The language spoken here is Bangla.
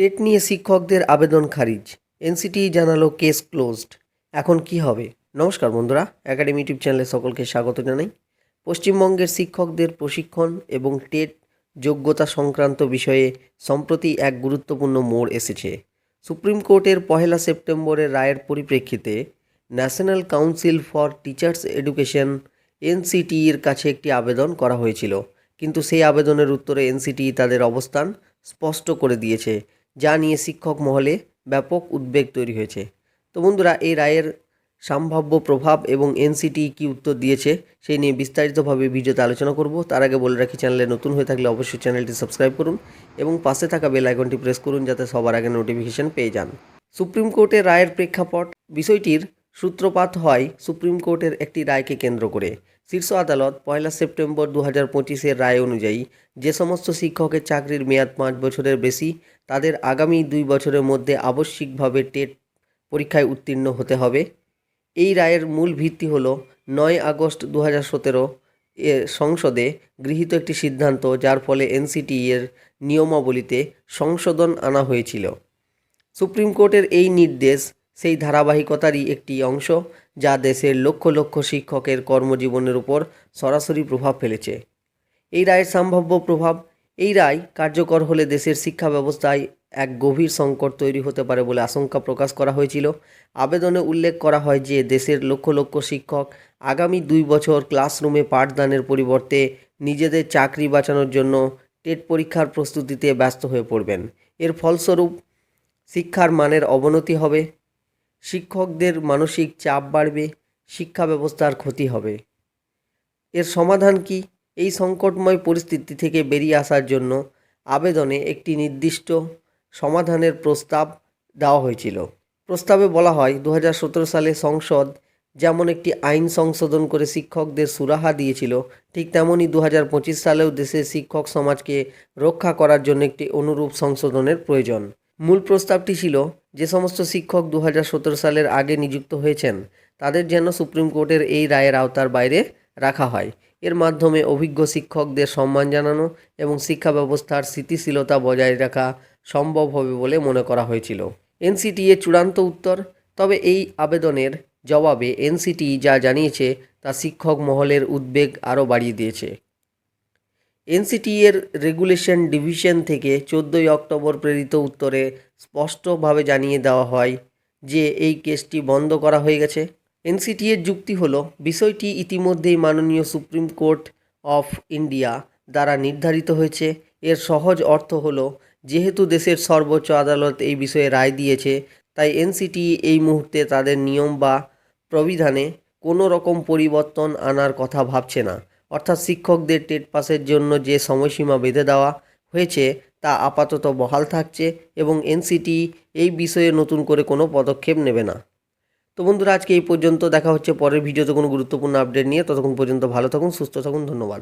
টেট নিয়ে শিক্ষকদের আবেদন খারিজ। এনসিটি জানালো কেস ক্লোজড। এখন কি হবে? নমস্কার বন্ধুরা, একাডেমি ইউটিউব চ্যানেলে সকলকে স্বাগত জানাই। পশ্চিমবঙ্গের শিক্ষকদের প্রশিক্ষণ এবং টেট যোগ্যতা সংক্রান্ত বিষয়ে সম্প্রতি এক গুরুত্বপূর্ণ মোড় এসেছে। সুপ্রিম কোর্টের পহেলা সেপ্টেম্বরের রায়ের পরিপ্রেক্ষিতে national council for teachers education এনসিটির কাছে একটি আবেদন করা হয়েছিল। কিন্তু সেই আবেদনের উত্তরে এনসিটি তাদের অবস্থান স্পষ্ট করে দিয়েছে। যা নিয়ে শিক্ষক মহলে ব্যাপক উদ্বেগ তৈরি হয়েছে। তো বন্ধুরা, এই রায়ের সম্ভাব্য প্রভাব এবং এনসিটি কি উত্তর দিয়েছে, সেই নিয়ে বিস্তারিতভাবে ভিডিওতে আলোচনা করব। তার আগে বলে রাখি, চ্যানেলে নতুন হয়ে থাকলে অবশ্যই চ্যানেলটি সাবস্ক্রাইব করুন এবং পাশে থাকা বেল আইকনটি প্রেস করুন যাতে সবার আগে নোটিফিকেশান পেয়ে যান। সুপ্রিম কোর্টের রায়ের প্রেক্ষাপট, বিষয়টির সূত্রপাত হয় সুপ্রিম কোর্টের একটি রায়কে কেন্দ্র করে। শীর্ষ আদালত পয়লা সেপ্টেম্বর দু হাজার পঁচিশের রায় অনুযায়ী যে সমস্ত শিক্ষকের চাকরির মেয়াদ পাঁচ বছরের বেশি, তাদের আগামী দুই বছরের মধ্যে আবশ্যিকভাবে টেট পরীক্ষায় উত্তীর্ণ হতে হবে। এই রায়ের মূল ভিত্তি হল নয় আগস্ট দু হাজার সতেরো এ সংসদে গৃহীত একটি সিদ্ধান্ত, যার ফলে এনসিটি এর নিয়মাবলীতে সংশোধন আনা হয়েছিল। সুপ্রিম কোর্টের এই নির্দেশ সেই ধারাবাহিকতারই একটি অংশ যা দেশের লক্ষ লক্ষ শিক্ষকের কর্মজীবনের উপর সরাসরি প্রভাব ফেলেছে। এই রায়ের সম্ভাব্য প্রভাব, এই রায় কার্যকর হলে দেশের শিক্ষা ব্যবস্থায় এক গভীর সংকট তৈরি হতে পারে বলে আশঙ্কা প্রকাশ করা হয়েছিল। আবেদনে উল্লেখ করা হয় যে, দেশের লক্ষ লক্ষ শিক্ষক আগামী দুই বছর ক্লাসরুমে পাঠদানের পরিবর্তে নিজেদের চাকরি বাঁচানোর জন্য টেট পরীক্ষার প্রস্তুতিতে ব্যস্ত হয়ে পড়বেন। এর ফলস্বরূপ শিক্ষার মানের অবনতি হবে। শিক্ষকদের মানসিক চাপ বাড়বে, শিক্ষা ব্যবস্থার ক্ষতি হবে। এর সমাধান কি? এই সংকটময় পরিস্থিতি থেকে বেরিয়ে আসার জন্য আবেদনে একটি নির্দিষ্ট সমাধানের প্রস্তাব দেওয়া হয়েছিল। প্রস্তাবে বলা হয় দু হাজার সতেরো সালে সংসদ যেমন একটি আইন সংশোধন করে শিক্ষকদের সুরাহা দিয়েছিল, ঠিক তেমনই দু হাজার পঁচিশ সালেও দেশের শিক্ষক সমাজকে রক্ষা করার জন্য একটি অনুরূপ সংশোধনের প্রয়োজন। মূল প্রস্তাবটি ছিল যে সমস্ত শিক্ষক দু হাজার সতেরো সালের আগে নিযুক্ত হয়েছেন, তাদের যেন সুপ্রিম কোর্টের এই রায়ের আওতার বাইরে রাখা হয়। এর মাধ্যমে অভিজ্ঞ শিক্ষকদের সম্মান জানানো এবং শিক্ষা ব্যবস্থার স্থিতিশীলতা বজায় রাখা সম্ভব হবে বলে মনে করা হয়েছিল। এনসিটি এর চূড়ান্ত উত্তর, তবে এই আবেদনের জবাবে এনসিটি যা জানিয়েছে তা শিক্ষক মহলের উদ্বেগ আরও বাড়িয়ে দিয়েছে। এনসিটি এর রেগুলেশন ডিভিশন থেকে চোদ্দোই অক্টোবর প্রেরিত উত্তরে স্পষ্টভাবে জানিয়ে দেওয়া হয় যে এই কেসটি বন্ধ করা হয়ে গেছে। এনসিটি এর যুক্তি হলো, বিষয়টি ইতিমধ্যেই মাননীয় সুপ্রিম কোর্ট অফ ইন্ডিয়া দ্বারা নির্ধারিত হয়েছে। এর সহজ অর্থ হলো, যেহেতু দেশের সর্বোচ্চ আদালত এই বিষয়ে রায় দিয়েছে, তাই এনসিটি এই মুহূর্তে তাদের নিয়ম বা প্রবিধানে কোনো রকম পরিবর্তন আনার কথা ভাবছে না। অর্থাৎ শিক্ষকদের টেট পাসের জন্য যে সময়সীমা বেঁধে দেওয়া হয়েছে, তা আপাতত বহাল থাকছে এবং এনসিটি এই বিষয়ে নতুন করে কোনো পদক্ষেপ নেবে না। তো বন্ধুরা, আজকে এই পর্যন্ত। দেখা হচ্ছে পরের ভিডিওতে কোনো গুরুত্বপূর্ণ আপডেট নিয়ে। ততক্ষণ পর্যন্ত ভালো থাকুন, সুস্থ থাকুন। ধন্যবাদ।